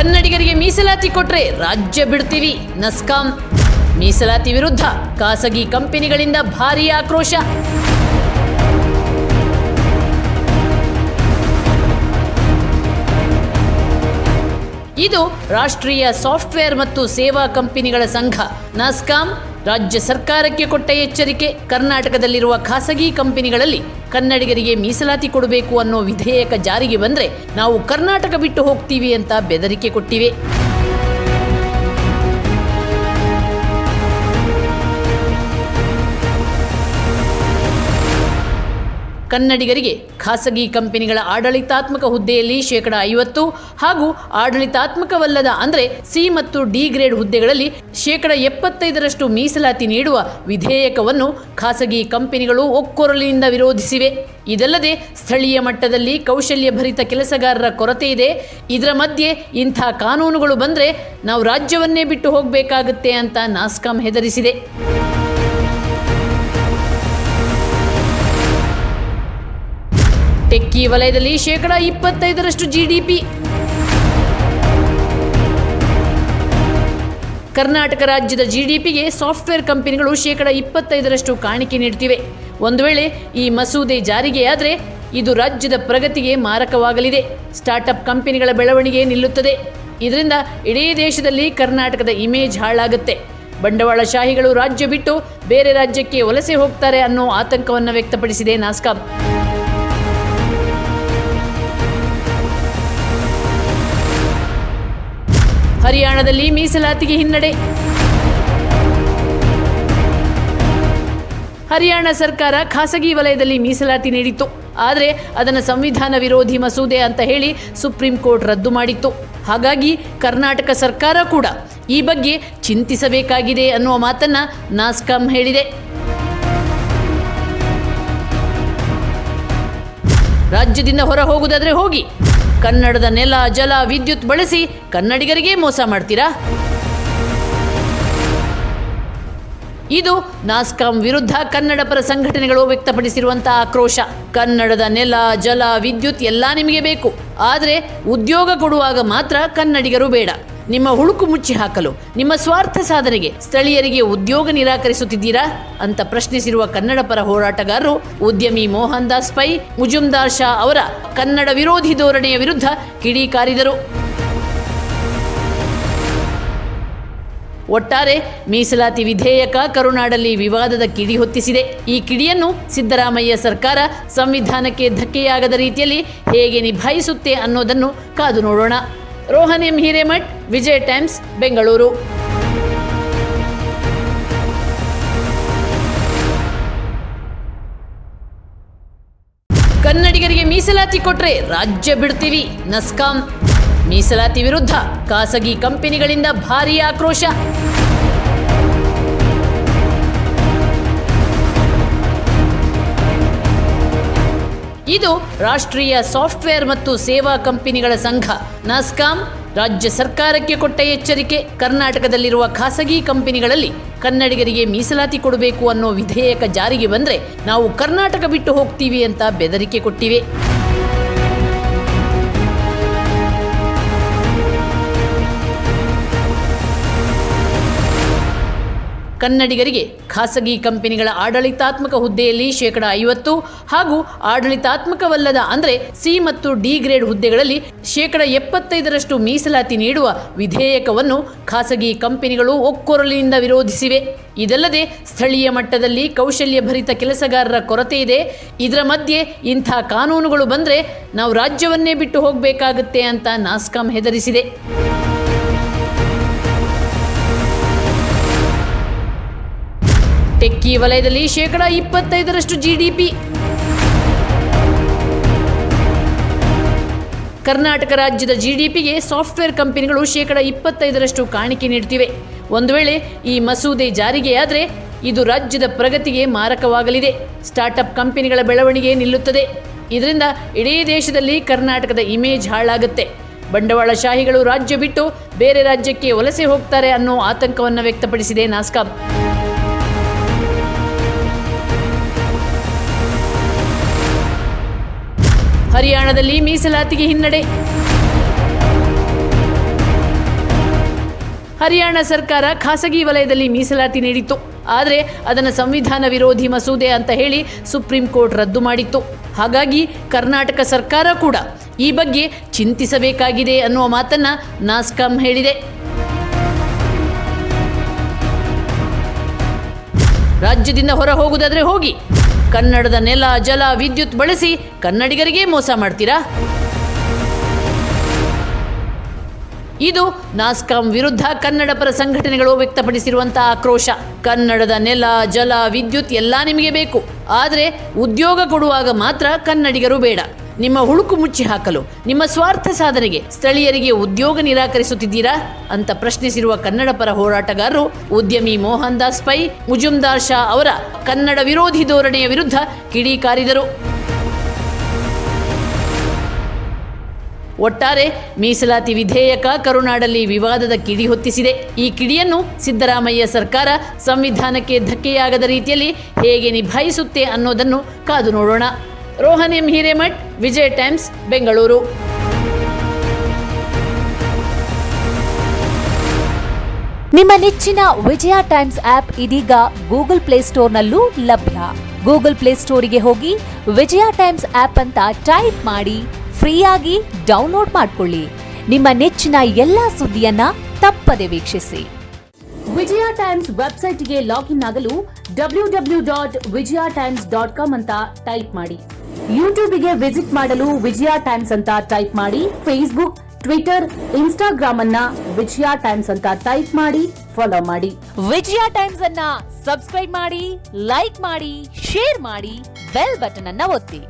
ಕನ್ನಡಿಗರಿಗೆ ಮೀಸಲಾತಿ ಕೊಟ್ರೆ ರಾಜ್ಯ ಬಿಡ್ತೀವಿ. ನಸ್ಕಾಂ. ಮೀಸಲಾತಿ ವಿರುದ್ಧ ಖಾಸಗಿ ಕಂಪನಿಗಳಿಂದ ಭಾರೀ ಆಕ್ರೋಶ. ಇದು ರಾಷ್ಟ್ರೀಯ ಸಾಫ್ಟ್ವೇರ್ ಮತ್ತು ಸೇವಾ ಕಂಪನಿಗಳ ಸಂಘ. ನಾಸ್ಕಾಂ ರಾಜ್ಯ ಸರ್ಕಾರಕ್ಕೆ ಕೊಟ್ಟ ಎಚ್ಚರಿಕೆ ಕರ್ನಾಟಕದಲ್ಲಿರುವ ಖಾಸಗಿ ಕಂಪನಿಗಳಲ್ಲಿ ಕನ್ನಡಿಗರಿಗೆ ಮೀಸಲಾತಿ ಕೊಡಬೇಕು ಅನ್ನೋ ವಿಧೇಯಕ ಜಾರಿಗೆ ಬಂದರೆ ನಾವು ಕರ್ನಾಟಕ ಬಿಟ್ಟು ಹೋಗ್ತೀವಿ ಅಂತ ಬೆದರಿಕೆ ಕೊಟ್ಟಿವೆ. ಕನ್ನಡಿಗರಿಗೆ ಖಾಸಗಿ ಕಂಪನಿಗಳ ಆಡಳಿತಾತ್ಮಕ ಹುದ್ದೆಯಲ್ಲಿ ಶೇಕಡ ಐವತ್ತು ಹಾಗೂ ಆಡಳಿತಾತ್ಮಕವಲ್ಲದ ಅಂದರೆ ಸಿ ಮತ್ತು ಡಿ ಗ್ರೇಡ್ ಹುದ್ದೆಗಳಲ್ಲಿ ಶೇಕಡ ಎಪ್ಪತ್ತೈದರಷ್ಟು ಮೀಸಲಾತಿ ನೀಡುವ ವಿಧೇಯಕವನ್ನು ಖಾಸಗಿ ಕಂಪನಿಗಳು ಒಕ್ಕೊರಲಿನಿಂದ ವಿರೋಧಿಸಿವೆ. ಇದಲ್ಲದೆ ಸ್ಥಳೀಯ ಮಟ್ಟದಲ್ಲಿ ಕೌಶಲ್ಯಭರಿತ ಕೆಲಸಗಾರರ ಕೊರತೆ ಇದೆ. ಇದರ ಮಧ್ಯೆ ಇಂಥ ಕಾನೂನುಗಳು ಬಂದರೆ ನಾವು ರಾಜ್ಯವನ್ನೇ ಬಿಟ್ಟು ಹೋಗಬೇಕಾಗುತ್ತೆ ಅಂತ ನಾಸ್ಕಾಂ ಹೆದರಿಸಿದೆ. ಟೆಕ್ಕಿ ವಲಯದಲ್ಲಿ ಶೇಕಡ ಇಪ್ಪತ್ತೈದರಷ್ಟು ಜಿಡಿಪಿ. ಕರ್ನಾಟಕ ರಾಜ್ಯದ ಜಿಡಿಪಿಗೆ ಸಾಫ್ಟ್ವೇರ್ ಕಂಪನಿಗಳು ಶೇಕಡ ಇಪ್ಪತ್ತೈದರಷ್ಟು ಕಾಣಿಕೆ ನೀಡುತ್ತಿವೆ. ಒಂದು ವೇಳೆ ಈ ಮಸೂದೆ ಜಾರಿಗೆಯಾದರೆ ಇದು ರಾಜ್ಯದ ಪ್ರಗತಿಗೆ ಮಾರಕವಾಗಲಿದೆ. ಸ್ಟಾರ್ಟಪ್ ಕಂಪನಿಗಳ ಬೆಳವಣಿಗೆ ನಿಲ್ಲುತ್ತದೆ. ಇದರಿಂದ ಇಡೀ ದೇಶದಲ್ಲಿ ಕರ್ನಾಟಕದ ಇಮೇಜ್ ಹಾಳಾಗುತ್ತೆ. ಬಂಡವಾಳಶಾಹಿಗಳು ರಾಜ್ಯ ಬಿಟ್ಟು ಬೇರೆ ರಾಜ್ಯಕ್ಕೆ ವಲಸೆ ಹೋಗ್ತಾರೆ ಅನ್ನೋ ಆತಂಕವನ್ನು ವ್ಯಕ್ತಪಡಿಸಿದೆ ನಾಸ್ಕಾಂ. ಹರಿಯಾಣದಲ್ಲಿ ಮೀಸಲಾತಿಗೆ ಹಿನ್ನಡೆ. ಹರಿಯಾಣ ಸರ್ಕಾರ ಖಾಸಗಿ ವಲಯದಲ್ಲಿ ಮೀಸಲಾತಿ ನೀಡಿತ್ತು. ಆದರೆ ಅದನ್ನು ಸಂವಿಧಾನ ವಿರೋಧಿ ಮಸೂದೆ ಅಂತ ಹೇಳಿ ಸುಪ್ರೀಂ ಕೋರ್ಟ್ ರದ್ದು ಮಾಡಿತ್ತು. ಹಾಗಾಗಿ ಕರ್ನಾಟಕ ಸರ್ಕಾರ ಕೂಡ ಈ ಬಗ್ಗೆ ಚಿಂತಿಸಬೇಕಾಗಿದೆ ಅನ್ನುವ ಮಾತನ್ನ ನಾಸ್ಕಾಂ ಹೇಳಿದೆ. ರಾಜ್ಯದಿಂದ ಹೊರ ಹೋಗುವುದಾದರೆ ಹೋಗಿ. ಕನ್ನಡದ ನೆಲ, ಜಲ, ವಿದ್ಯುತ್ ಬಳಸಿ ಕನ್ನಡಿಗರಿಗೆ ಮೋಸ ಮಾಡ್ತೀರಾ? ಇದು ನಾಸ್ಕಾಂ ವಿರುದ್ಧ ಕನ್ನಡ ಪರ ಸಂಘಟನೆಗಳು ವ್ಯಕ್ತಪಡಿಸಿರುವಂತಹ ಆಕ್ರೋಶ. ಕನ್ನಡದ ನೆಲ, ಜಲ, ವಿದ್ಯುತ್ ಎಲ್ಲ ನಿಮಗೆ ಬೇಕು. ಆದರೆ ಉದ್ಯೋಗ ಕೊಡುವಾಗ ಮಾತ್ರ ಕನ್ನಡಿಗರು ಬೇಡ. ನಿಮ್ಮ ಹುಳುಕು ಮುಚ್ಚಿ ಹಾಕಲು, ನಿಮ್ಮ ಸ್ವಾರ್ಥ ಸಾಧನೆಗೆ ಸ್ಥಳೀಯರಿಗೆ ಉದ್ಯೋಗ ನಿರಾಕರಿಸುತ್ತಿದ್ದೀರಾ ಅಂತ ಪ್ರಶ್ನಿಸಿರುವ ಕನ್ನಡ ಪರ ಹೋರಾಟಗಾರರು ಉದ್ಯಮಿ ಮೋಹನ್ ದಾಸ್ ಪೈ, ಮುಜುಮ್ದಾರ್ ಶಾ ಅವರ ಕನ್ನಡ ವಿರೋಧಿ ಧೋರಣೆಯ ವಿರುದ್ಧ ಕಿಡಿಕಾರಿದರು ಒಟ್ಟಾರೆ ಮೀಸಲಾತಿ ವಿಧೇಯಕ ಕರುನಾಡಲ್ಲಿ ವಿವಾದದ ಕಿಡಿ ಹೊತ್ತಿಸಿದೆ. ಈ ಕಿಡಿಯನ್ನು ಸಿದ್ದರಾಮಯ್ಯ ಸರ್ಕಾರ ಸಂವಿಧಾನಕ್ಕೆ ಧಕ್ಕೆಯಾಗದ ರೀತಿಯಲ್ಲಿ ಹೇಗೆ ನಿಭಾಯಿಸುತ್ತೆ ಅನ್ನೋದನ್ನು ಕಾದು ನೋಡೋಣ. Rohan M Hiremath, Vijay Times, Bengaluru. ಕನ್ನಡಿಗರಿಗೆ ಮೀಸಲಾತಿ ಕೊಟ್ರೆ ರಾಜ್ಯ ಬಿಡ್ತೀವಿ, ನಸ್ಕಾಂ. ಮೀಸಲಾತಿ ವಿರುದ್ಧ ಖಾಸಗಿ ಕಂಪನಿಗಳಿಂದ ಭಾರೀ ಆಕ್ರೋಶ. ಇದು ರಾಷ್ಟ್ರೀಯ ಸಾಫ್ಟ್ವೇರ್ ಮತ್ತು ಸೇವಾ ಕಂಪನಿಗಳ ಸಂಘ. ನಾಸ್ಕಾಂ ರಾಜ್ಯ ಸರ್ಕಾರಕ್ಕೆ ಕೊಟ್ಟ ಎಚ್ಚರಿಕೆ, ಕರ್ನಾಟಕದಲ್ಲಿರುವ ಖಾಸಗಿ ಕಂಪನಿಗಳಲ್ಲಿ ಕನ್ನಡಿಗರಿಗೆ ಮೀಸಲಾತಿ ಕೊಡಬೇಕು ಅನ್ನೋ ವಿಧೇಯಕ ಜಾರಿಗೆ ಬಂದ್ರೆ ನಾವು ಕರ್ನಾಟಕ ಬಿಟ್ಟು ಹೋಗ್ತೀವಿ ಅಂತ ಬೆದರಿಕೆ ಕೊಟ್ಟಿವೆ. ಕನ್ನಡಿಗರಿಗೆ ಖಾಸಗಿ ಕಂಪನಿಗಳ ಆಡಳಿತಾತ್ಮಕ ಹುದ್ದೆಯಲ್ಲಿ ಶೇಕಡ ಐವತ್ತು ಹಾಗೂ ಆಡಳಿತಾತ್ಮಕವಲ್ಲದ ಅಂದರೆ ಸಿ ಮತ್ತು ಡಿ ಗ್ರೇಡ್ ಹುದ್ದೆಗಳಲ್ಲಿ ಶೇಕಡ ಎಪ್ಪತ್ತೈದರಷ್ಟು ಮೀಸಲಾತಿ ನೀಡುವ ವಿಧೇಯಕವನ್ನು ಖಾಸಗಿ ಕಂಪನಿಗಳು ಒಕ್ಕೊರಲಿನಿಂದ ವಿರೋಧಿಸಿವೆ. ಇದಲ್ಲದೆ ಸ್ಥಳೀಯ ಮಟ್ಟದಲ್ಲಿ ಕೌಶಲ್ಯಭರಿತ ಕೆಲಸಗಾರರ ಕೊರತೆ ಇದೆ. ಇದರ ಮಧ್ಯೆ ಇಂಥ ಕಾನೂನುಗಳು ಬಂದರೆ ನಾವು ರಾಜ್ಯವನ್ನೇ ಬಿಟ್ಟು ಹೋಗಬೇಕಾಗುತ್ತೆ ಅಂತ ನಾಸ್ಕಾಂ ಹೆದರಿಸಿದೆ. ಟೆಕ್ಕಿ ವಲಯದಲ್ಲಿ ಶೇಕಡ ಇಪ್ಪತ್ತೈದರಷ್ಟು ಜಿಡಿಪಿ ಕರ್ನಾಟಕ ರಾಜ್ಯದ ಜಿಡಿಪಿಗೆ ಸಾಫ್ಟ್ವೇರ್ ಕಂಪನಿಗಳು ಶೇಕಡ ಇಪ್ಪತ್ತೈದರಷ್ಟು ಕಾಣಿಕೆ ನೀಡುತ್ತಿವೆ. ಒಂದು ವೇಳೆ ಈ ಮಸೂದೆ ಜಾರಿಗೆಯಾದರೆ ಇದು ರಾಜ್ಯದ ಪ್ರಗತಿಗೆ ಮಾರಕವಾಗಲಿದೆ. ಸ್ಟಾರ್ಟಪ್ ಕಂಪನಿಗಳ ಬೆಳವಣಿಗೆ ನಿಲ್ಲುತ್ತದೆ. ಇದರಿಂದ ಇಡೀ ದೇಶದಲ್ಲಿ ಕರ್ನಾಟಕದ ಇಮೇಜ್ ಹಾಳಾಗುತ್ತೆ. ಬಂಡವಾಳಶಾಹಿಗಳು ರಾಜ್ಯ ಬಿಟ್ಟು ಬೇರೆ ರಾಜ್ಯಕ್ಕೆ ವಲಸೆ ಹೋಗ್ತಾರೆ ಅನ್ನೋ ಆತಂಕವನ್ನು ವ್ಯಕ್ತಪಡಿಸಿದೆ ನಾಸ್ಕಾಂ ಹರಿಯಾಣದಲ್ಲಿ ಮೀಸಲಾತಿಗೆ ಹಿನ್ನಡೆ. ಹರಿಯಾಣ ಸರ್ಕಾರ ಖಾಸಗಿ ವಲಯದಲ್ಲಿ ಮೀಸಲಾತಿ ನೀಡಿತ್ತು. ಆದರೆ ಅದನ್ನು ಸಂವಿಧಾನ ವಿರೋಧಿ ಮಸೂದೆ ಅಂತ ಹೇಳಿ ಸುಪ್ರೀಂ ಕೋರ್ಟ್ ರದ್ದು ಮಾಡಿತ್ತು. ಹಾಗಾಗಿ ಕರ್ನಾಟಕ ಸರ್ಕಾರ ಕೂಡ ಈ ಬಗ್ಗೆ ಚಿಂತಿಸಬೇಕಾಗಿದೆ ಅನ್ನುವ ಮಾತನ್ನ ನಾಸ್ಕಾಂ ಹೇಳಿದೆ. ರಾಜ್ಯದಿಂದ ಹೊರ ಹೋಗುವುದಾದರೆ ಹೋಗಿ. ಕನ್ನಡದ ನೆಲ, ಜಲ, ವಿದ್ಯುತ್ ಬಳಸಿ ಕನ್ನಡಿಗರಿಗೆ ಮೋಸ ಮಾಡ್ತೀರಾ? ಇದು ನಾಸ್ಕಾಂ ವಿರುದ್ಧ ಕನ್ನಡ ಪರ ಸಂಘಟನೆಗಳು ವ್ಯಕ್ತಪಡಿಸಿರುವಂತಹ ಆಕ್ರೋಶ. ಕನ್ನಡದ ನೆಲ, ಜಲ, ವಿದ್ಯುತ್ ಎಲ್ಲ ನಿಮಗೆ ಬೇಕು. ಆದರೆ ಉದ್ಯೋಗ ಕೊಡುವಾಗ ಮಾತ್ರ ಕನ್ನಡಿಗರು ಬೇಡ. ನಿಮ್ಮ ಹುಳುಕು ಮುಚ್ಚಿ ಹಾಕಲು, ನಿಮ್ಮ ಸ್ವಾರ್ಥ ಸಾಧನೆಗೆ ಸ್ಥಳೀಯರಿಗೆ ಉದ್ಯೋಗ ನಿರಾಕರಿಸುತ್ತಿದ್ದೀರಾ ಅಂತ ಪ್ರಶ್ನಿಸಿರುವ ಕನ್ನಡ ಪರ ಹೋರಾಟಗಾರರು ಉದ್ಯಮಿ ಮೋಹನ್ ದಾಸ್ ಪೈ, ಮುಜುಮ್ದಾರ್ ಶಾ ಅವರ ಕನ್ನಡ ವಿರೋಧಿ ಧೋರಣೆಯ ವಿರುದ್ಧ ಕಿಡಿಕಾರಿದರು ಒಟ್ಟಾರೆ ಮೀಸಲಾತಿ ವಿಧೇಯಕ ಕರುನಾಡಲ್ಲಿ ವಿವಾದದ ಕಿಡಿ ಹೊತ್ತಿಸಿದೆ. ಈ ಕಿಡಿಯನ್ನು ಸಿದ್ದರಾಮಯ್ಯ ಸರ್ಕಾರ ಸಂವಿಧಾನಕ್ಕೆ ಧಕ್ಕೆಯಾಗದ ರೀತಿಯಲ್ಲಿ ಹೇಗೆ ನಿಭಾಯಿಸುತ್ತೆ ಅನ್ನೋದನ್ನು ಕಾದು ನೋಡೋಣ. Rohan M Hiremath Vijay Times Bengaluru. ನಿಮ್ಮ ನೆಚ್ಚಿನ ವಿಜಯ ಟೈಮ್ಸ್ ಆಪ್ ಇದೀಗ ಗೂಗಲ್ ಪ್ಲೇಸ್ಟೋರ್ನಲ್ಲೂ ಲಭ್ಯ. ಗೂಗಲ್ ಪ್ಲೇಸ್ಟೋರಿಗೆ ಹೋಗಿ ವಿಜಯ ಟೈಮ್ಸ್ ಆಪ್ ಅಂತ ಟೈಪ್ ಮಾಡಿ ಫ್ರೀಯಾಗಿ ಡೌನ್ಲೋಡ್ ಮಾಡಿಕೊಳ್ಳಿ. ನಿಮ್ಮ ನೆಚ್ಚಿನ ಎಲ್ಲಾ ಸುದ್ದಿಯನ್ನ ತಪ್ಪದೆ ವೀಕ್ಷಿಸಿ. ವಿಜಯ ಟೈಮ್ಸ್ ವೆಬ್ಸೈಟ್ಗೆ ಲಾಗಿನ್ ಆಗಲು W W dot Vijaya Times dot com ಅಂತ ಟೈಪ್ ಮಾಡಿ. ಯೂಟ್ಯೂಬ್ಗೆ ವಿಸಿಟ್ ಮಾಡಲು ವಿಜಯ ಟೈಮ್ಸ್ ಅಂತ ಟೈಪ್ ಮಾಡಿ ಫೇಸ್ಬುಕ್, ಟ್ವಿಟರ್ ಇನ್ಸ್ಟಾಗ್ರಾಮ್ ಅನ್ನ ವಿಜಯ ಟೈಮ್ಸ್ ಅಂತ ಟೈಪ್ ಮಾಡಿ ಫಾಲೋ ಮಾಡಿ. ವಿಜಯ ಟೈಮ್ಸ್ ಅನ್ನ ಸಬ್ಸ್ಕ್ರೈಬ್ ಮಾಡಿ, ಲೈಕ್ ಮಾಡಿ, ಶೇರ್ ಮಾಡಿ, ಬೆಲ್ ಬಟನ್ ಅನ್ನ ಒತ್ತಿ.